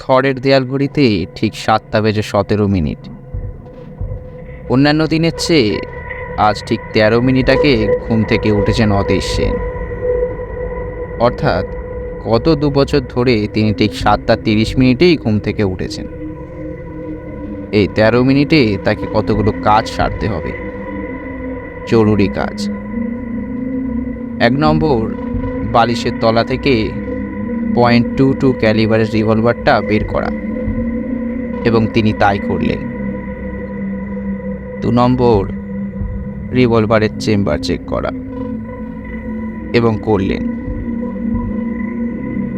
খড়ের দেয়াল ঘড়িতে ঠিক সাতটা বেজে সতেরো মিনিট। অন্যান্য দিনের চেয়ে আজ ঠিক তেরো মিনিট আগে ঘুম থেকে উঠেছেন অতীশ সেন। অর্থাৎ গত দু বছর ধরে তিনি ঠিক সাতটা তিরিশ মিনিটেই ঘুম থেকে উঠেছেন। এই তেরো মিনিটে তাকে কতগুলো কাজ সারতে হবে? জরুরি কাজ। এক নম্বর, বালিশের তলা থেকে পয়েন্ট টু টু ক্যালিবারের রিভলভারটা বের করা। এবং তিনি তাই করলেন। দু নম্বর রিভলভারের চেম্বার চেক করা এবং করলেন।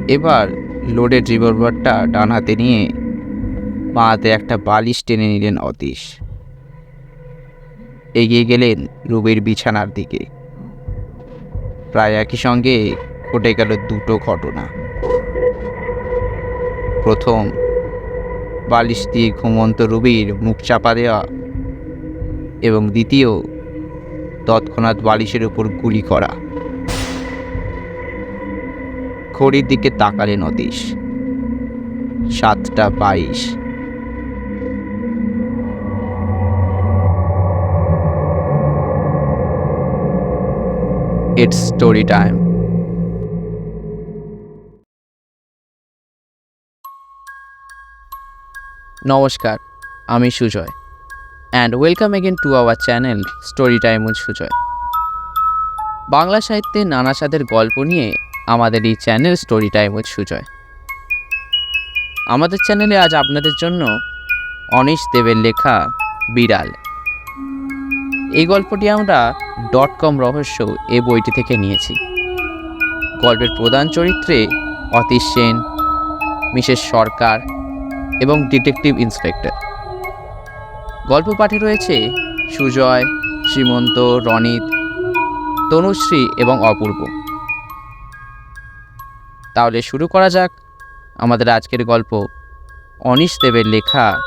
এবার লোডেড রিভলভারটা ডান হাতে নিয়ে বাঁ হাতে একটা বালিশ টেনে নিলেন অতীশ। এগিয়ে গেলেন রুবির বিছানার দিকে। প্রায় একই সঙ্গে ঘটে গেল দুটো ঘটনা। প্রথম। বালিশ দিয়ে ঘুমন্ত রুবির মুখ চাপা দেওয়া এবং দ্বিতীয়, তৎক্ষণাৎ বালিশের উপর গুলি করা। ঘড়ির দিকে তাকালেন অতীশ সাতটা বাইশ। ইটস স্টোরি টাইম নমস্কার, আমি Sujoy. And welcome again to our channel story time with Sujoy. Bangla সাহিত্যে নানা স্বাদের গল্প নিয়ে আমাদের এই channel story time with Sujoy. আমাদের চ্যানেলে আজ আপনাদের জন্য অনিশ দেবের লেখা, বিড়াল। এই গল্পটি আমরা ডট কম রহস্য এ বইটি থেকে নিয়েছি। গল্পের প্রধান চরিত্রে অতীশ সেন, মিসেস সরকার এবং ডিটেকটিভ ইন্সপেক্টর। গল্প পাঠে রয়েছে সুজয়, শ্রীমন্ত, রনিত, তনুশ্রী এবং অপূর্ব। তাহলে শুরু করা যাক আমাদের আজকের গল্প অনিশ দেবের লেখা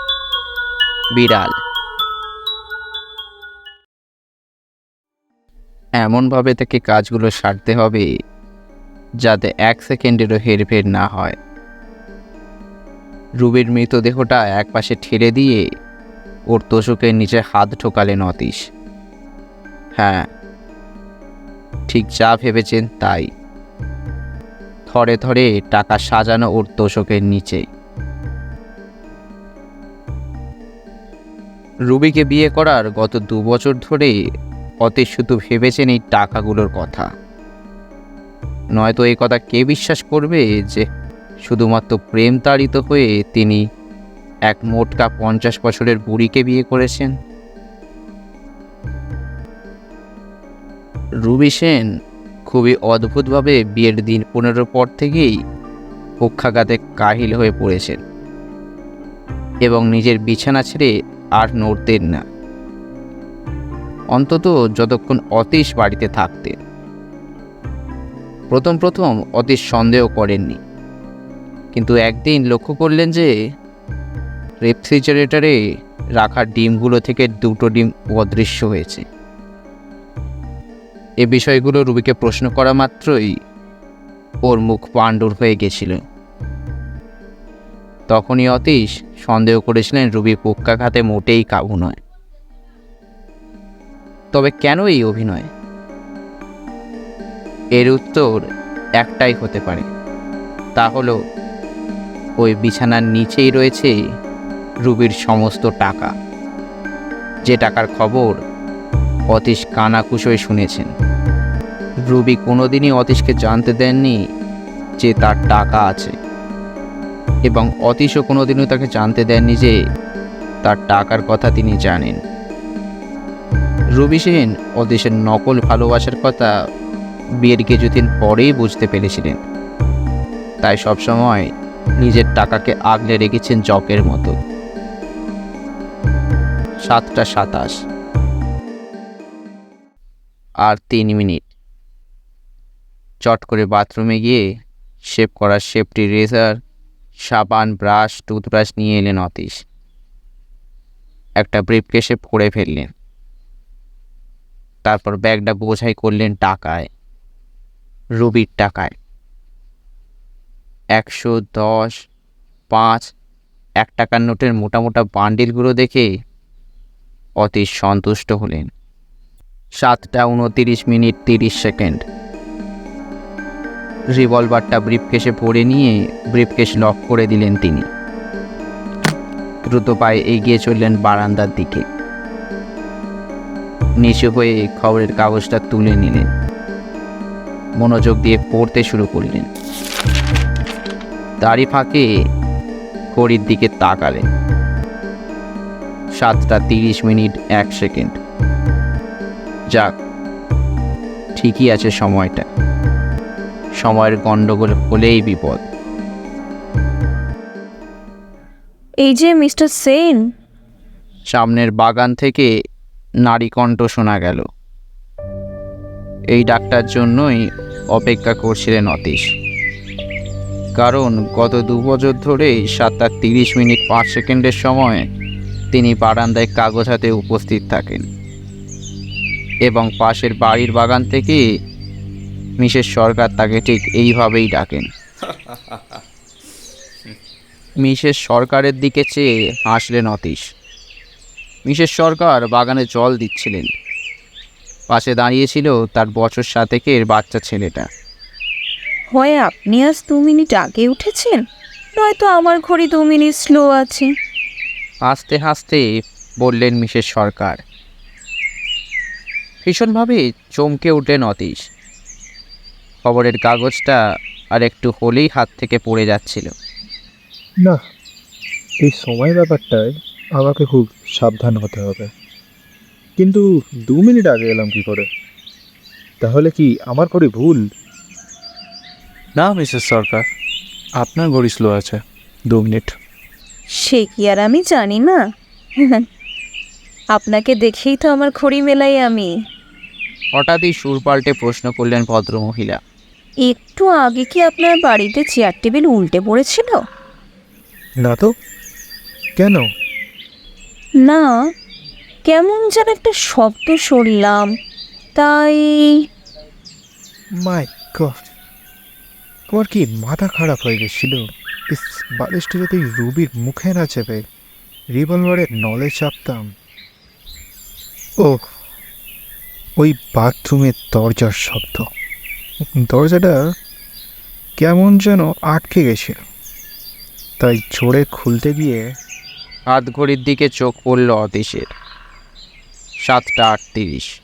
বিড়াল। এমনভাবে থেকে কাজগুলো সারতে হবে যাতে এক সেকেন্ডেরও হেরফের না হয়। রুবির মৃতদেহটা একপাশে ঠেলে দিয়ে ওর তোষকের নিচে হাত ঢোকালেন অতীশ হ্যাঁ ঠিক যা ভেবেছেন তাই। থরে থরে টাকা সাজানো ওর তোষকের নিচে। রুবিকে বিয়ে করার গত দু বছর ধরে অতীশ শুধু ভেবেছেন এই টাকাগুলোর কথা। নয়তো এই কথা কে বিশ্বাস করবে যে শুধুমাত্র প্রেম তাড়িত হয়ে তিনি এক মোটকা পঞ্চাশ বছরের বুড়িকে বিয়ে করেছেন। রুবি সেন খুবই অদ্ভুতভাবে বিয়ের দিন পনেরো পর থেকেই পক্ষাঘাতে কাহিল হয়ে পড়েছেন এবং নিজের বিছানা ছেড়ে আর নড়তেন না। অন্তত যতক্ষণ অতীশ বাড়িতে থাকতেন। প্রথম প্রথম অতীশ সন্দেহ করেননি। কিন্তু একদিন লক্ষ্য করলেন যে রেফ্রিজারেটরে রাখা ডিমগুলো থেকে দুটো ডিম অদৃশ্য হয়েছে। এ বিষয়গুলো রুবিকে প্রশ্ন করা মাত্রই ওর মুখ পাণ্ডুর হয়ে গেছিল। তখনই অতীশ সন্দেহ করেছিলেন রুবি পক্ষাঘাতে মোটেই কাবু নয়। তবে কেন এই অভিনয়? এর উত্তর একটাই হতে পারে, তা হলো ওই বিছানার নিচেই রয়েছে রুবির সমস্ত টাকা। যে টাকার খবর অতীশ কানাকুশোয় শুনেছেন। রুবি কোনোদিনই অতীশকে জানতে দেননি যে তার টাকা আছে। এবং অতীশও কোনোদিনও তাকে জানতে দেননি যে তার টাকার কথা তিনি জানেন। রবি সেন অতীশের নকল ভালোবাসার কথা বিয়ের কিছুদিন পরেই বুঝতে পেরেছিলেন। তাই সবসময় নিজের টাকাকে আগলে রেখেছেন জকের মতো। সাতটা সাতাশ। আর তিন মিনিট। চট করে বাথরুমে গিয়ে শেভ করার সেফটি রেজার, সাবান, ব্রাশ, টুথব্রাশ নিয়ে এলেন অতীশ। একটা ব্রিফকেসে পড়ে ফেললেন। তারপর ব্যাগটা বোঝাই করলেন টাকায়। রুবির টাকায়। একশো দশ, পাঁচ, এক টাকার নোটের মোটা মোটা বান্ডিলগুলো দেখে অতীশ সন্তুষ্ট হলেন। সাতটা উনতিরিশ মিনিট তিরিশ সেকেন্ড। রিভলভারটা ব্রিফকেসে পড়ে নিয়ে ব্রিফকেস লক করে দিলেন তিনি। দ্রুত পায়ে এগিয়ে চললেন বারান্দার দিকে। নিচু হয়ে খবরের কাগজটা তুলে নিলেন। মনোযোগ দিয়ে পড়তে শুরু করলেন। তারই ফাঁকে ঘড়ির দিকে তাকালেন সাতটা তিরিশ মিনিট এক সেকেন্ড। যাক ঠিকই আছে সময়টা। সময়ের গণ্ডগোল হলেই বিপদ। এই যে মিস্টার সেন। সামনের বাগান থেকে নারী কণ্ঠ শোনা গেল। এই ডাকটার জন্যই অপেক্ষা করছিলেন অতীশ। কারণ গত দু বছর ধরেই সাতটা তিরিশ মিনিট পাঁচ সেকেন্ডের সময় তিনি বারান্দায় কাগজ হাতে উপস্থিত থাকেন। এবং পাশের বাড়ির বাগান থেকে মিসেস সরকার তাকে ঠিক এইভাবেই ডাকেন। মিসেস সরকারের দিকে চেয়ে হাসলেন অতীশ। মিসেস সরকার বাগানে জল দিচ্ছিলেন। পাশে দাঁড়িয়েছিল তার বছর সাতেকের বাচ্চা ছেলেটা। হয় আপনি আজ দু মিনিট আগে উঠেছেন? নয়তো আমার ঘড়ি দু মিনিট স্লো আছে। হাসতে হাসতে বললেন মিসেস সরকার। ভীষণভাবে চমকে উঠলেন অতীশ। খবরের কাগজটা আর একটু হলেই হাত থেকে পড়ে যাচ্ছিল। না এই সময় ব্যাপারটায় আমাকে খুব সাবধান হতে হবে। কিন্তু দু মিনিট আগে এলাম কি করে? তাহলে কি আমার করে ভুল? না মিসেস সরকার। আপনার ঘড়ি স্লো আছে দু মিনিট। সে কি আর আমি জানি না? আপনাকে দেখেই তো আমার ঘড়ি মেলাই আমি। হঠাৎই সুর পাল্টে প্রশ্ন করলেন ভদ্রমহিলা। একটু আগে কি আপনার বাড়িতে চেয়ার টেবিল উল্টে পড়েছিল? না তো। কেন? না কেমন যেন একটা শব্দ শুনলাম তাই মাই গড তোমার কি মাথা খারাপ হয়ে গেছিল? বালিশটা যদি রুবির মুখে না চেপে রিভলভারের নলে চাপতাম। ও, ওই বাথরুমের দরজার শব্দ। দরজাটা কেমন যেন আটকে গেছে তাই জোরে খুলতে গিয়ে হাত ঘড়ির দিকে চোখ পড়ল অতীশের। সাতটা আটত্রিশ।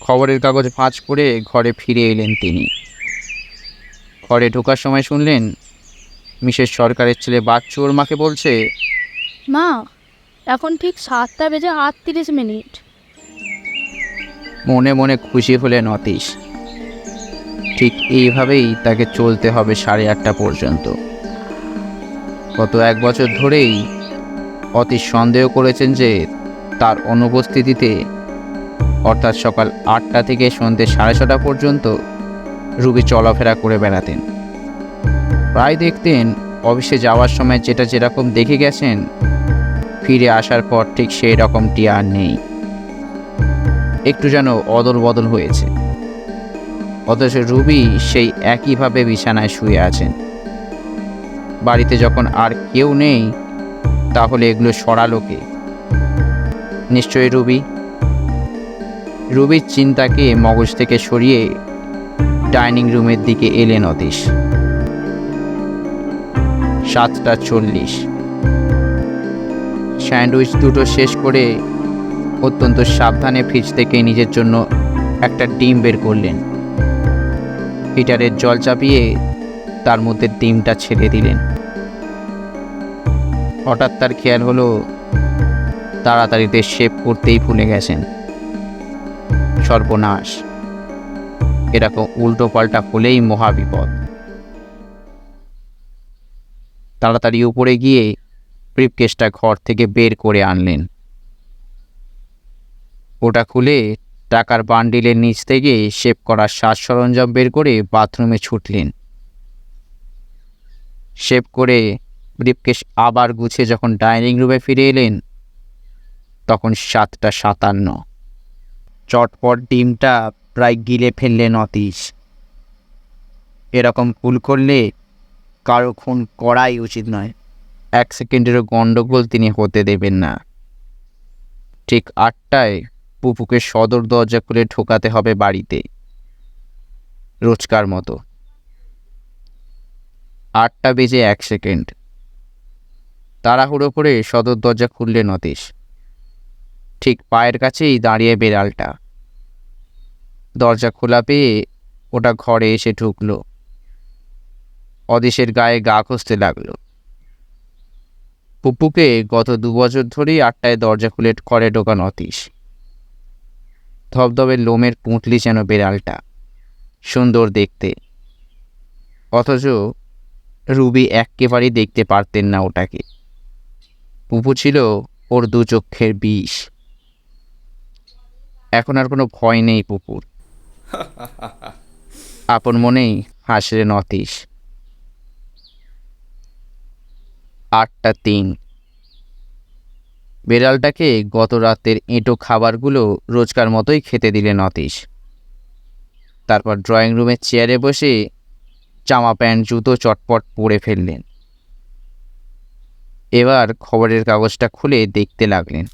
খবরের কাগজ ভাঁজ করে ঘরে ফিরে এলেন তিনি। ঘরে ঢোকার সময় শুনলেন মিসেস সরকারের ছেলে বাচ্চুর মাকে বলছে মা এখন ঠিক সাতটা বেজে আটত্রিশ মিনিট। মনে মনে খুশি হলেন অতীশ। ঠিক এইভাবেই তাকে চলতে হবে সাড়ে আটটা পর্যন্ত। গত এক বছর ধরেই অতীশ সন্দেহ করেছেন যে তার অনুপস্থিতিতে অর্থাৎ সকাল আটটা থেকে সন্ধ্যে সাড়ে ছটা পর্যন্ত রুগী চলাফেরা করে বেড়াতেন। প্রায় দেখতেন অফিসে যাওয়ার সময় যেটা যেরকম দেখে গেছেন, ফিরে আসার পর ঠিক সেই রকমটি আর নেই। একটু যেন অদল বদল হয়েছে। অথচ রুবি সেই একইভাবে বিছানায় শুয়ে আছেন। বাড়িতে যখন আর কেউ নেই, তাহলে এগুলো সরালোকে নিশ্চয়ই রুবি। রুবির চিন্তাকে মগজ থেকে সরিয়ে ডাইনিং রুমের দিকে এলেন অতীশ। সাতটা চল্লিশ। স্যান্ডউইচ দুটো শেষ করে অত্যন্ত সাবধানে ফ্রিজ থেকে নিজের জন্য একটা ডিম বের করলেন। হিটারের জল চাপিয়ে তার মধ্যে ডিমটা ছেড়ে দিলেন। হঠাৎ তার খেয়াল হলো, তাড়াতাড়িতে শেভ করতেই ভুলে গেছেন। সর্বনাশ। এরকম উল্টো পাল্টা হলেই মহাবিপদ তাড়াতাড়ি উপরে গিয়ে ব্রিফকেসটা ঘর থেকে বের করে আনলেন। ওটা খুলে টাকার বান্ডিলের নিচ থেকে শেভ করার সাজ সরঞ্জাম বের করে বাথরুমে ছুটলেন। শেভ করে ব্রিফকেস আবার গুছে যখন ডাইনিং রুমে ফিরে এলেন, তখন সাতটা সাতান্ন। চটপট ডিমটা প্রায় গিলে ফেললেন অতীশ এরকম ভুল করলে কারও খুন করাই উচিত নয়। এক সেকেন্ডেরও গণ্ডগোল তিনি হতে দেবেন না। ঠিক আটটায় পুপুকে সদর দরজা খুলে ঢোকাতে হবে বাড়িতে। রোজকার মতো। আটটা বেজে এক সেকেন্ড। তাড়াহুড়ো করে সদর দরজা খুললেন অতীশ ঠিক পায়ের কাছেই দাঁড়িয়ে বেড়ালটা। দরজা খোলা পেয়ে ওটা ঘরে এসে ঢুকলো। অদেশের গায়ে গা ঘষতে লাগল। পুপুকে গত দু বছর ধরেই আটটায় দরজা খুলে ঘরে ঢোকান অতীশ। ধবধবে লোমের পুঁটলি যেন বেড়ালটা, সুন্দর দেখতে। অথচ রুবি একেবারেই দেখতে পারতেন না ওটাকে। পুপু ছিল ওর দু চক্ষের বিষ। এখন আর কোনো ভয় নেই পুপুর। আপন মনেই হাসলেন অতীশ আটটা তিন। বেড়ালটাকে গত রাতের এঁটো খাবারগুলো রোজকার মতোই খেতে দিলেন অতীশ তারপর ড্রয়িং রুমের চেয়ারে বসে জামা প্যান্ট, জুতো চটপট পরে ফেললেন। এবার খবরের কাগজটা খুলে দেখতে লাগলেন।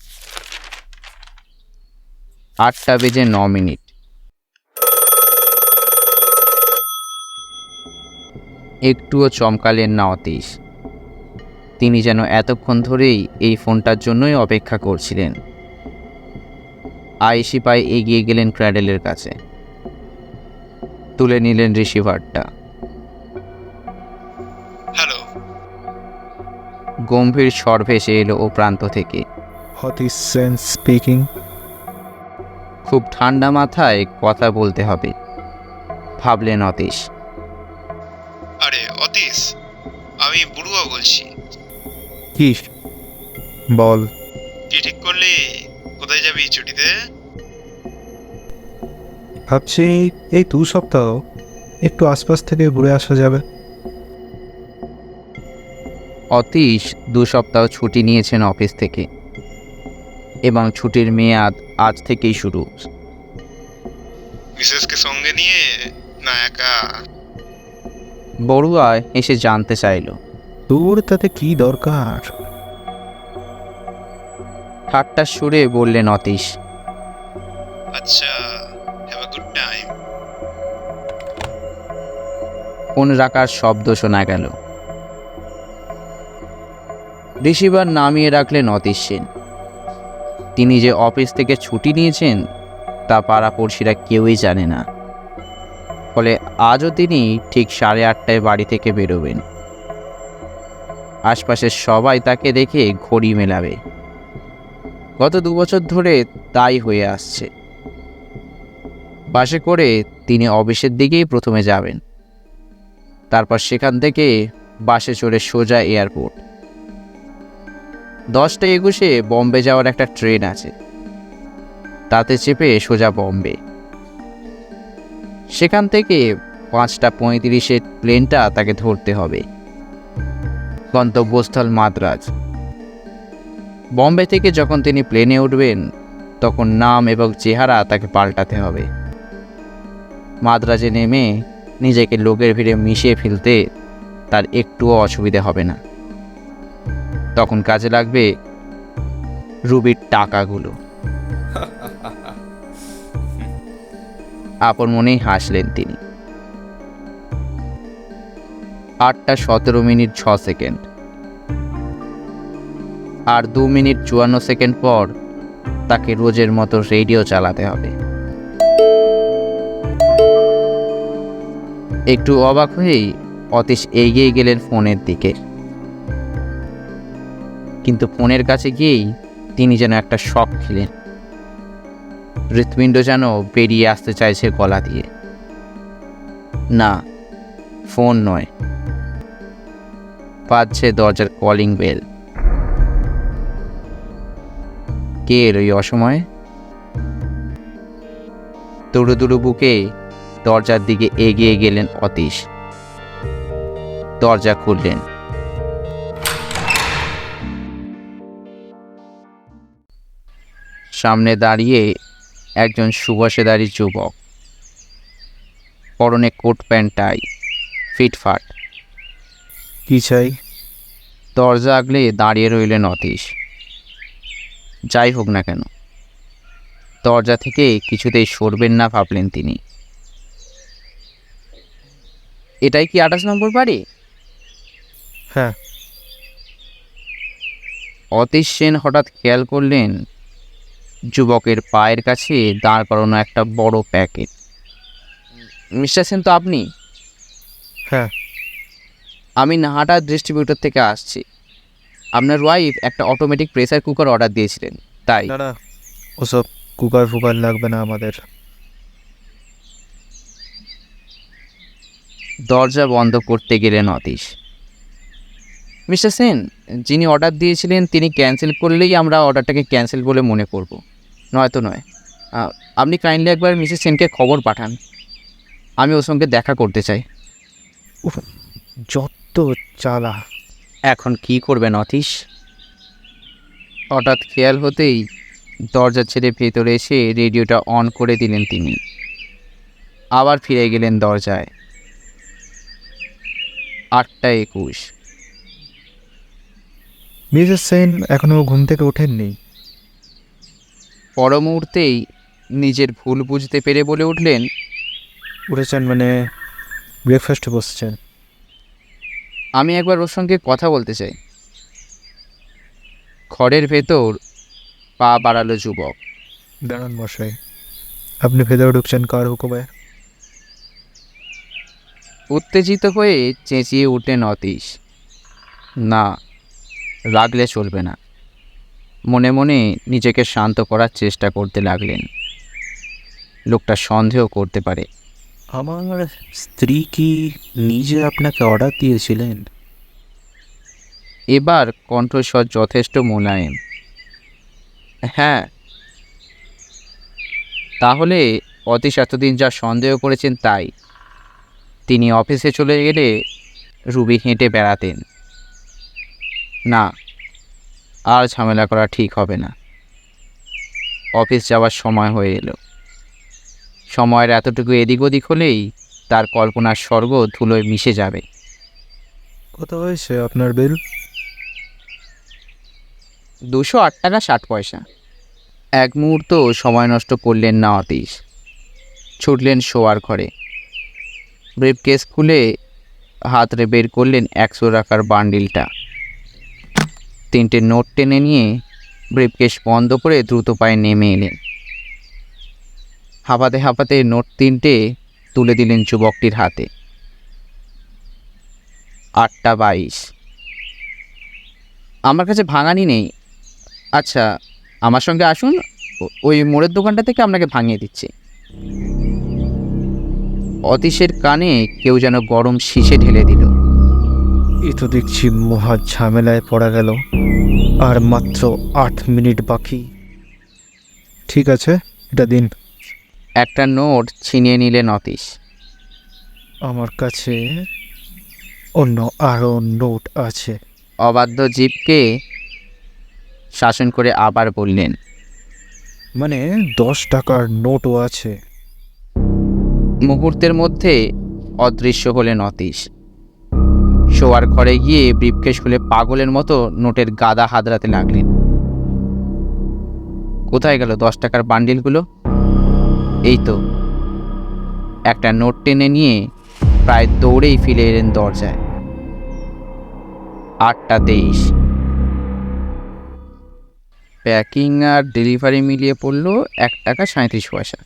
আটটা বেজে ন মিনিট। একটুও চমকালেন না অতীশ। তিনি যেন এতক্ষণ ধরেই এই ফোনটার জন্যই অপেক্ষা করছিলেন। আয়েশি পায়ে এগিয়ে গেলেন ক্র্যাডেলের কাছে। তুলে নিলেন রিসিভারটা। হ্যালো। গম্ভীর স্বর ভেসে এলো ও প্রান্ত থেকে। হতিস স্পিকিং খুব ঠান্ডা মাথায় কথা বলতে হবে। ভাবলেন অতীশ। কি বল। কি ঠিক করলি। কোথায় যাবি ছুটিতে? ভাবছি এই দু সপ্তাহ একটু আশপাশ থেকে ঘুরে আসা যাবে। অতীশ দু সপ্তাহ ছুটি নিয়েছেন অফিস থেকে। এবং ছুটির মেয়াদ আজ থেকেই শুরু। মিসেসকে সঙ্গে নিয়ে না একা? বড়ুয়া এসে জানতে চাইল। তোর তাতে কি দরকার? ঠাট্টার সুরে বললেন অতীশ আচ্ছা have a good time phone রাখার শব্দ শোনা গেল। রিসিভার নামিয়ে রাখলেন অতীশ সেন। তিনি যে অফিস থেকে ছুটি নিয়েছেন তা পাড়াপড়শিরা কেউই জানে না। ফলে আজও তিনি ঠিক সাড়ে আটটায় বাড়ি থেকে বেরোবেন। আশপাশের সবাই তাকে দেখে ঘড়ি মেলাবে। গত দু বছর ধরে তাই হয়ে আসছে। বাসে করে তিনি অফিসের দিকেই প্রথমে যাবেন। তারপর সেখান থেকে বাসে চড়ে সোজা এয়ারপোর্ট। দশটা একুশে বম্বে যাওয়ার একটা ট্রেন আছে। তাতে চেপে সোজা বম্বে। সেখান থেকে পাঁচটা পঁয়ত্রিশের প্লেনটা তাকে ধরতে হবে। গন্তব্যস্থল মাদ্রাজ। বম্বে থেকে যখন তিনি প্লেনে উঠবেন তখন নাম এবং চেহারা তাকে পাল্টাতে হবে। মাদ্রাজে নেমে নিজেকে লোকের ভিড়ে মিশিয়ে ফেলতে তার একটুও অসুবিধে হবে না। তখন কাজে লাগবে রুবির টাকাগুলো। আপন মনেই হাসলেন তিনি। আটটা সতেরো মিনিট ছ সেকেন্ড। আর দু মিনিট চুয়ান্ন সেকেন্ড পর তাকে রোজের মতো রেডিও চালাতে হবে। একটু অবাক হয়েই অতীশ এগিয়ে গেলেন ফোনের দিকে। কিন্তু ফোনের কাছে গিয়েই তিনি যেন একটা শখ খেলেন। হৃৎপিণ্ড যেন বেরিয়ে আসতে চাইছে গলা দিয়ে। না, ফোন নয়। বাজছে দরজার কলিং বেল কে এলো এই অসময়ে? দুড়ু দুড়ু বুকে দরজার দিকে এগিয়ে গেলেন অতীশ। দরজা খুললেন। সামনে দাঁড়িয়ে একজন সুবাসেদারি যুবক। পরনে কোট প্যান্ট, টাই, ফিটফাট। কি চাই? দরজা আগলে দাঁড়িয়ে রইলেন অতীশ। যাই হোক না কেন দরজা থেকে কিছুতেই সরবেন না ভাবলেন তিনি। এটাই কি আঠাশ নম্বর বাড়ি? হ্যাঁ। অতীশ সেন হঠাৎ খেয়াল করলেন যুবকের পায়ের কাছে দাঁড় করানো একটা বড় প্যাকেট। মিস্টার সেন তো আপনি? হ্যাঁ। আমি নাহাটা ডিস্ট্রিবিউটর থেকে আসছি। আপনার ওয়াইফ একটা অটোমেটিক প্রেসার কুকার অর্ডার দিয়েছিলেন তাই। না না ওসব কুকার ফুকার লাগবে না আমাদের। দরজা বন্ধ করতে গেলেন অতীশ। মিস্টার সেন যিনি অর্ডার দিয়েছিলেন তিনি ক্যান্সেল করলেই আমরা অর্ডারটাকে ক্যান্সেল বলে মনে করব। নয়তো নয়। আপনি কাইন্ডলি একবার মিসেস সেনকে খবর পাঠান। আমি ওর সঙ্গে দেখা করতে চাই। যত চালা। এখন কি করবেন অতীশ হঠাৎ খেয়াল হতেই দরজা ছেড়ে ভেতরে এসে রেডিওটা অন করে দিলেন তিনি। আবার ফিরে গেলেন দরজায়। আটটা একুশ। মিসেস সেন এখনও ঘুম থেকে ওঠেননি। পর মুহূর্তেই নিজের ভুল বুঝতে পেরে বলে উঠলেন উঠেছেন মানে ব্রেকফাস্টে বসছেন। আমি একবার ওর সঙ্গে কথা বলতে চাই। খড়ের ভেতর পা বাড়ালো যুবক। দাঁড়ান মশাই আপনি ভেতরে ঢুকছেন কার হুকুমে? উত্তেজিত হয়ে চেঁচিয়ে উঠলেন অতীশ না রাগলে চলবে না। মনে মনে নিজেকে শান্ত করার চেষ্টা করতে লাগলেন। লোকটা সন্দেহ করতে পারে। আমার স্ত্রী কি নিজে আপনাকে অর্ডার দিয়েছিলেন? এবার কণ্ঠস্বর যথেষ্ট মোলায়েম। হ্যাঁ। তাহলে অতীশ এতদিন যা সন্দেহ করেছেন তাই। তিনি অফিসে চলে গেলে রুবি হেঁটে বেড়াতেন। না, আর ঝামেলা করা ঠিক হবে না। অফিস যাওয়ার সময় হয়ে এলো। সময়ের এতটুকু এদিক ওদিক হলেই তার কল্পনার স্বর্গ ধুলোয় মিশে যাবে। কত হয়েছে আপনার বিল? দুশো আট টাকা ষাট পয়সা। এক মুহূর্ত সময় নষ্ট করলেন না অতীশ। ছুটলেন শোয়ার ঘরে। ব্রেভ কেস খুলে হাতরে বের করলেন একশো টাকার বান্ডিলটা। তিনটে নোট টেনে নিয়ে ব্রেভ কেস বন্ধ করে দ্রুত পায়ে নেমে এলেন। হাঁপাতে হাঁপাতে নোট তিনটে তুলে দিলেন যুবকটির হাতে। আটটা বাইশ। আমার কাছে ভাঙানি নেই। আচ্ছা আমার সঙ্গে আসুন ওই মোড়ের দোকানটা থেকে আপনাকে ভাঙিয়ে দিচ্ছি। অতীশের কানে কেউ যেন গরম শীষে ঢেলে দিল। এ তো দেখছি মহা ঝামেলায় পড়া গেল। আর মাত্র আট মিনিট বাকি। ঠিক আছে এটা দিন। একটা নোট ছিনিয়ে নিলেন অতীশ আমার কাছে অন্য আরও নোট আছে। অবাধ্য জীবকে শাসন করে আবার বললেন মানে দশ টাকার নোটও আছে। মুহূর্তের মধ্যে অদৃশ্য হলেন অতীশ শোয়ার ঘরে গিয়ে ব্রিফকেস খুলে পাগলের মতো নোটের গাদা হাতড়াতে লাগলেন। কোথায় গেল দশ টাকার বান্ডিলগুলো? এই তো। একটা নোট টেনে নিয়ে প্রায় দৌড়েই ফিরে এলেন দরজায়। আটটা তেইশ। প্যাকিং আর ডেলিভারি মিলিয়ে পড়ল এক টাকা সাঁত্রিশ পয়সা।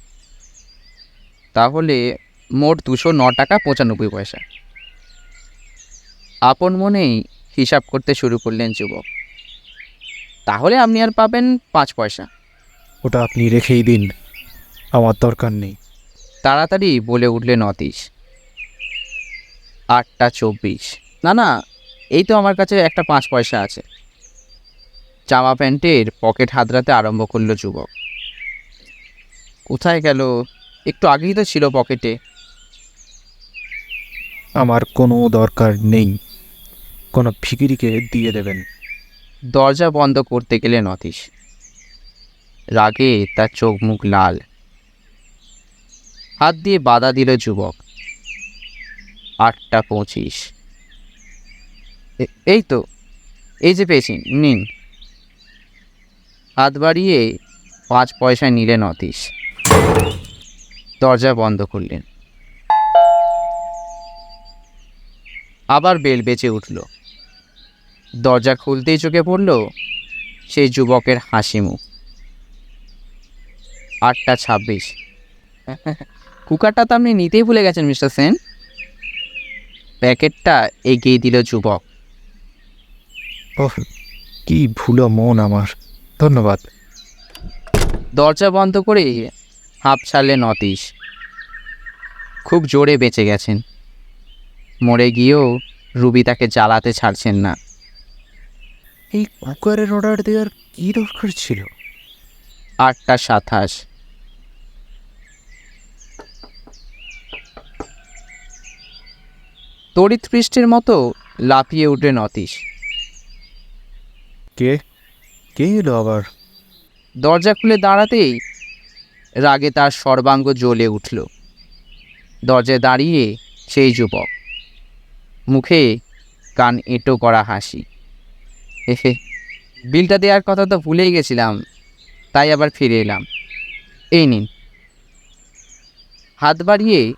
তাহলে মোট দুশো ন টাকা পঁচানব্বই পয়সা। আপন মনেই হিসাব করতে শুরু করলেন যুবক। তাহলে আপনি আর পাবেন পাঁচ পয়সা। ওটা আপনি রেখেই দিন। আমার দরকার নেই। তাড়াতাড়ি বলে উঠলেন অতীশ আটটা চব্বিশ। না না এই তো আমার কাছে একটা পাঁচ পয়সা আছে। জামা প্যান্টের পকেট হাতড়াতে আরম্ভ করল যুবক। কোথায় গেল? একটু আগেই তো ছিল পকেটে। আমার কোনো দরকার নেই। কোনো ফিকিরিকে দিয়ে দেবেন। দরজা বন্ধ করতে গেলেন অতীশ রাগে তার চোখ মুখ লাল। হাত দিয়ে বাধা দিল যুবক। আটটা পঁচিশ। এই তো, এই যে পেয়েছি, নিন। হাত বাড়িয়ে পাঁচ পয়সা নিলেন অতীশ। দরজা বন্ধ করলেন। আবার বেল বেঁচে উঠল। দরজা খুলতেই চোখে পড়ল সেই যুবকের হাসি মুখ। আটটা ছাব্বিশ। কুকারটা তো আপনি নিতেই ভুলে গেছেন মিস্টার সেন। প্যাকেটটা এগিয়ে দিল যুবক। ওহ কি ভুলো মন আমার। ধন্যবাদ। দরজা বন্ধ করে হাঁপ ছাড়লেন অতীশ খুব জোরে বেঁচে গেছেন। মরে গিয়েও রুবি তাকে জ্বালাতে ছাড়ছেন না। এই কুকারের অর্ডার দেওয়ার কি দরকার ছিল? আটটা সাতাশ। তড়িৎ পৃষ্ঠের মতো লাফিয়ে উঠলেন অতীশ। কে? কে এলো আবার? দরজা খুলে দাঁড়াতেই রাগে তার সর্বাঙ্গ জ্বলে উঠল। দরজায় দাঁড়িয়ে সেই যুবক। মুখে কান এঁটো করা হাসি। এহে বিলটা দেওয়ার কথা তো ভুলেই গেছিলাম তাই আবার ফিরে এলাম। এই নিন। হাত বাড়িয়ে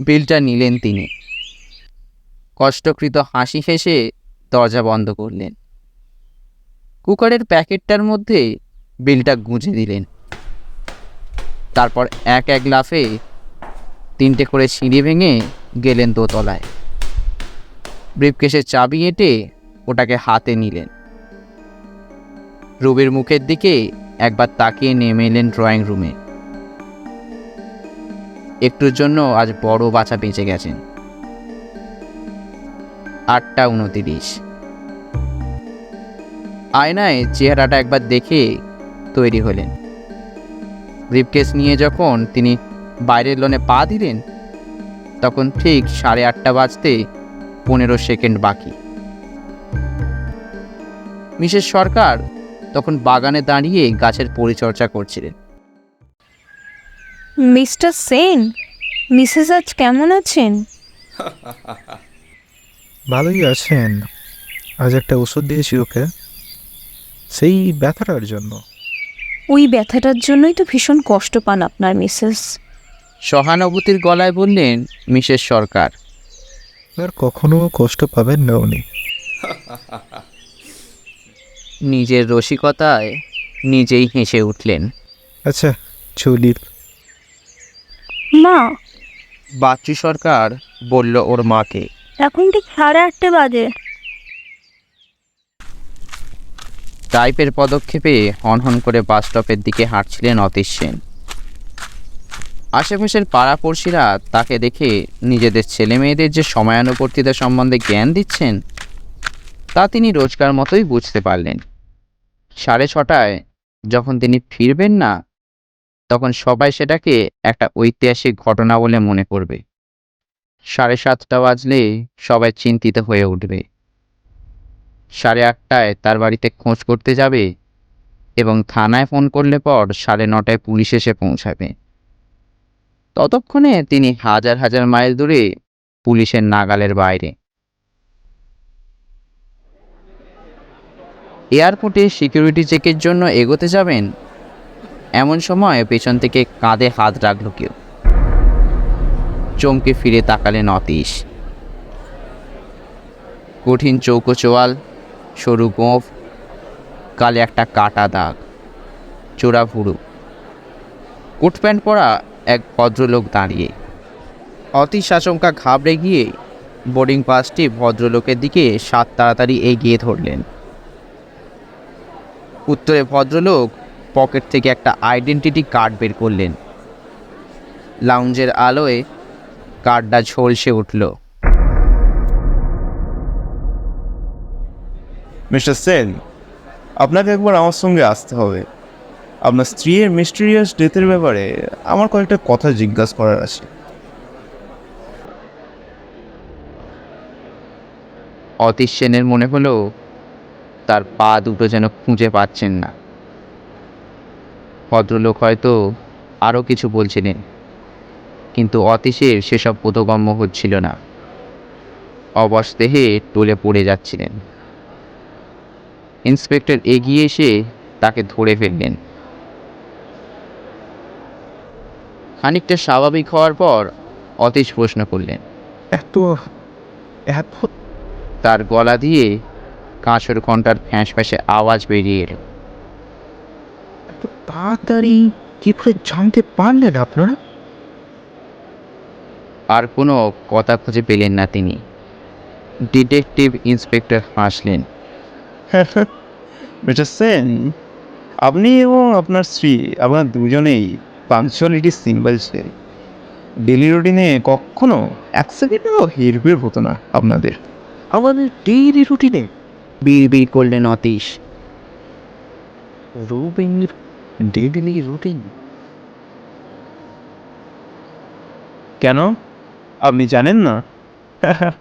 বিলটা নিলেন তিনি। কষ্টকৃত হাসি হেসে দরজা বন্ধ করলেন। কুকারের প্যাকেটটার মধ্যে বিলটা গুঁজে দিলেন। তারপর এক এক লাফে তিনটে করে সিঁড়ি ভেঙে গেলেন দোতলায়। ব্রিফকেসের চাবি এঁটে ওটাকে হাতে নিলেন। রুবির মুখের দিকে একবার তাকিয়ে নেমে এলেন ড্রয়িং রুমে। একটুর জন্য আজ বড় বাচ্চা বেঁচে গেছেন। আটটা উনতিরিশ। আয়নায় চেহারাটা একবার দেখে তৈরি হলেন। ব্রিফকেস নিয়ে যখন তিনি বাইরের লোনে পা দিলেন তখন ঠিক সাড়ে আটটা বাজতে পনেরো সেকেন্ড বাকি। মিসেস সরকার তখন বাগানে দাঁড়িয়ে গাছের পরিচর্যা করছিলেন। মিস্টার সেন মিসেস আজ কেমন আছেন? ভালোই আছেন। আজ একটা ওষুধ দিয়েছি ওকে। সেই ব্যথাটার জন্য। ওই ব্যথাটার জন্যই তো ভীষণ কষ্ট পান আপনার মিসেস। সহানুভূতির গলায় বললেন মিসেস সরকার। আর কখনো কষ্ট পাবেন না উনি। নিজের রসিকতায় নিজেই হেসে উঠলেন। আচ্ছা চলি। মা! বাচ্চু সরকার বলল ওর মাকে। এখন ঠিক সাড়ে আটটে বাজে। টাইপের পদক্ষেপে হনহন করে বাস স্টপের দিকে হাঁটছিলেন অতীশ সেন। আশেপাশের পাড়াপড়শিরা তাকে দেখে নিজেদের ছেলে মেয়েদের যে সময়ানুবর্তিতা সম্বন্ধে জ্ঞান দিচ্ছেন, তা তিনি রোজকার মতোই বুঝতে পারলেন। সাড়ে ছটায় যখন তিনি ফিরবেন না, তখন সবাই সেটাকে একটা ঐতিহাসিক ঘটনা বলে মনে করবে। সাড়ে সাতটা বাজলে সবাই চিন্তিত হয়ে উঠবে। সাড়ে আটটায় তার বাড়িতে খোঁজ করতে যাবে এবং থানায় ফোন করলে পর সাড়ে নটায় পুলিশ এসে পৌঁছাবে। ততক্ষণে তিনি হাজার হাজার মাইল দূরে পুলিশের নাগালের বাইরে। এয়ারপোর্টে সিকিউরিটি চেকের জন্য এগোতে যাবেন, এমন সময় পেছন থেকে কাঁধে হাত রাখল কেউ। চমকে ফিরে তাকালেন অতীশ। কঠিন চৌকো চোয়াল, সরু গোঁফ, কালে একটা কাটা দাগ, চোরা ভুরু। কোট প্যান্ট পরা এক ভদ্রলোক দাঁড়িয়ে। অতীশ আচমকা ঘাবড়ে গিয়ে বোর্ডিং পাসটি ভদ্রলোকের দিকে সাত তাড়াতাড়ি এগিয়ে ধরলেন। উত্তরে ভদ্রলোক পকেট থেকে একটা আইডেন্টিটি কার্ড বের করলেন। লাউঞ্জের আলোয় কার্ডটা ঝলসে উঠল। মিস্টার সেন আপনাকে একবার আমার সঙ্গে আসতে হবে। আপনার স্ত্রীর মিস্টেরিয়াস ডেথের ব্যাপারে আমার কয়েকটা কথা জিজ্ঞাসা করার আছে। অতীশ সেনের মনে হলো তার পা দুটো যেন খুঁজে পাচ্ছেন না। ভদ্রলোক হয়তো আরও কিছু বলছিলেন। কিন্তু অতীশের সেসব বোধগম্য হচ্ছিল না। অবশ দেহে টলে পড়ে যাচ্ছিলেন। ইন্সপেক্টর এগিয়ে এসে তাকে ধরে ফেললেন। খানিকটা স্বাভাবিক হওয়ার পর অতীশ প্রশ্ন করলেন এত এত তার গলা দিয়ে কাঁচর ঘণ্টার ফ্যাঁস ফ্যাঁসে আওয়াজ বেরিয়ে এলো। তাড়াতাড়ি কি করে জানতে পারলেন আপনারা? আর কোনো কথা খুঁজে পেলেন না তিনি। ডিটেকটিভ ইন্সপেক্টর হাসলেন। মিস্টার সেন আপনি এবং আপনার স্ত্রী আপনার দুজনেই পাংচুয়ালিটির সিম্বল ছিলেন ডেলি রুটিনে কখনো এক সেকেন্ডও হেরফের হতো না আপনাদের। আমাদের ডেইলি রুটিনে বিড় বিড় করলেন অতীশ। রুবিনের daily routine. কেন? আপনি জানেন না?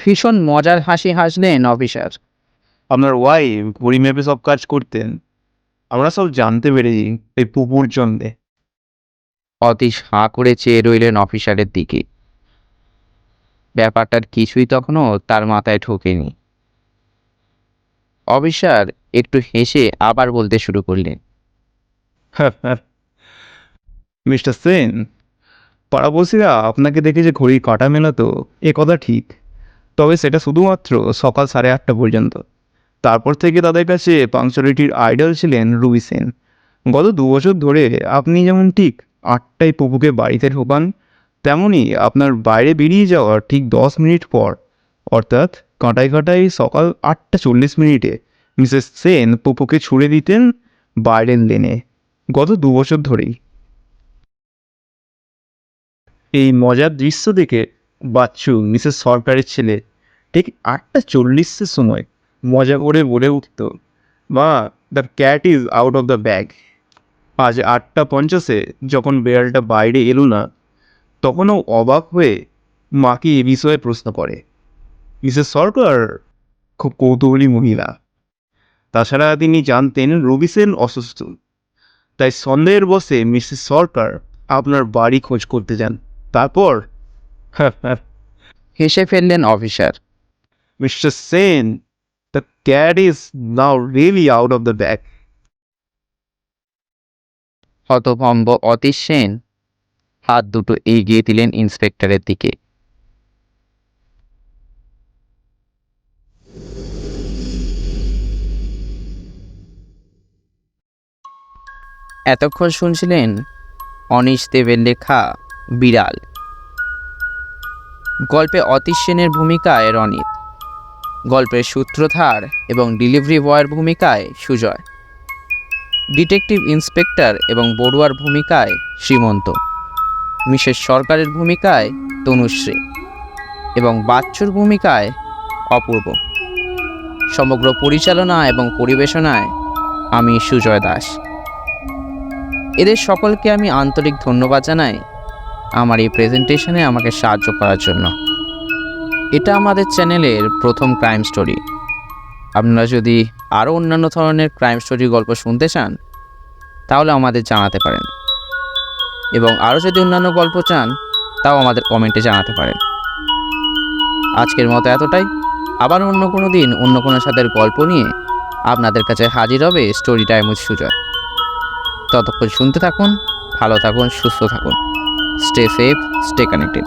ভীষণ মজার হাসি হাসলেন অফিসার। আপনার ওয়াইফ ঘড়ি মেপে সব কাজ করতেন। আমরা সব জানতে পেরেছি এই পুকুর জন্যে অতীশ হাঁ করে চেয়ে রইলেন অফিসারের দিকে। ব্যাপারটার কিছুই তখনও তার মাথায় ঢোকেনি অফিসার একটু হেসে আবার বলতে শুরু করলেন। মিস্টার সেন পাড়াপড়শিরা আপনাকে দেখে যে ঘড়ির কাটা মেলাতো এ কথা ঠিক। তবে সেটা শুধুমাত্র সকাল সাড়ে আটটা পর্যন্ত। তারপর থেকে তাদের কাছে পাংচুয়ালিটির আইডল ছিলেন রুবি সেন। গত দু বছর ধরে আপনি যেমন ঠিক আটটায় পপুকে বাড়িতে ঢোকান তেমনই আপনার বাইরে বেরিয়ে যাওয়ার ঠিক দশ মিনিট পর, অর্থাৎ কাঁটায় কাঁটায় সকাল আটটা চল্লিশ মিনিটে মিসেস সেন পপুকে ছুড়ে দিতেন বাইরের লেনে। গত দু বছর ধরেই। এই মজার দৃশ্য দেখে বাচ্চু, মিসেস সরকারের ছেলে, ঠিক আটটা চল্লিশের সময় মজা করে বলে উঠত, মা the cat is out of the bag আজ আটটা পঞ্চাশে যখন বেড়ালটা বাইরে এলো না, তখনও অবাক হয়ে মাকে এ বিষয়ে প্রশ্ন করে, মিসেস সরকার, খুব কৌতূহলী মহিলা। তাছাড়া তিনি জানতেন রবি সেন অসুস্থ, তাই সন্দেহের বসে মিসেস সরকার আপনার বাড়ি খোঁজ করতে যান। তারপর? হেসে ফেললেন officer. Mister Sen the cat is now really out of the bag. হতভম্ব অতীশ সেন হাত দুটো এগিয়ে দিলেন ইন্সপেক্টরের দিকে। এতক্ষণ শুনছিলেন অনিশ দেবের লেখা বিড়াল। গল্পে অতীশ সেনের ভূমিকায় রনিত। গল্পের সূত্রধার এবং ডেলিভারি বয়ের ভূমিকায় সুজয়। ডিটেকটিভ ইন্সপেক্টর এবং বড়ুয়ার ভূমিকায় শ্রীমন্ত। মিসেস সরকারের ভূমিকায় তনুশ্রী। এবং বাচ্চুর ভূমিকায় অপূর্ব। সমগ্র পরিচালনা এবং পরিবেশনায় আমি সুজয় দাস। এদের সকলকে আমি আন্তরিক ধন্যবাদ জানাই আমার এই প্রেজেন্টেশনে আমাকে সাহায্য করার জন্য। এটা আমাদের চ্যানেলের প্রথম ক্রাইম স্টোরি আপনারা যদি আরও অন্যান্য ধরনের ক্রাইম স্টোরি গল্প শুনতে চান, তাহলে আমাদের জানাতে পারেন। এবং আরও যদি অন্যান্য গল্প চান, তাও আমাদের কমেন্টে জানাতে পারেন। আজকের মতো এতটাই। আবার অন্য কোনো দিন অন্য কোনো সাথে গল্প নিয়ে আপনাদের কাছে হাজির হবে স্টোরি টাইম উইথ সুজয় ততক্ষণ শুনতে থাকুন, ভালো থাকুন, সুস্থ থাকুন। Stay safe stay connected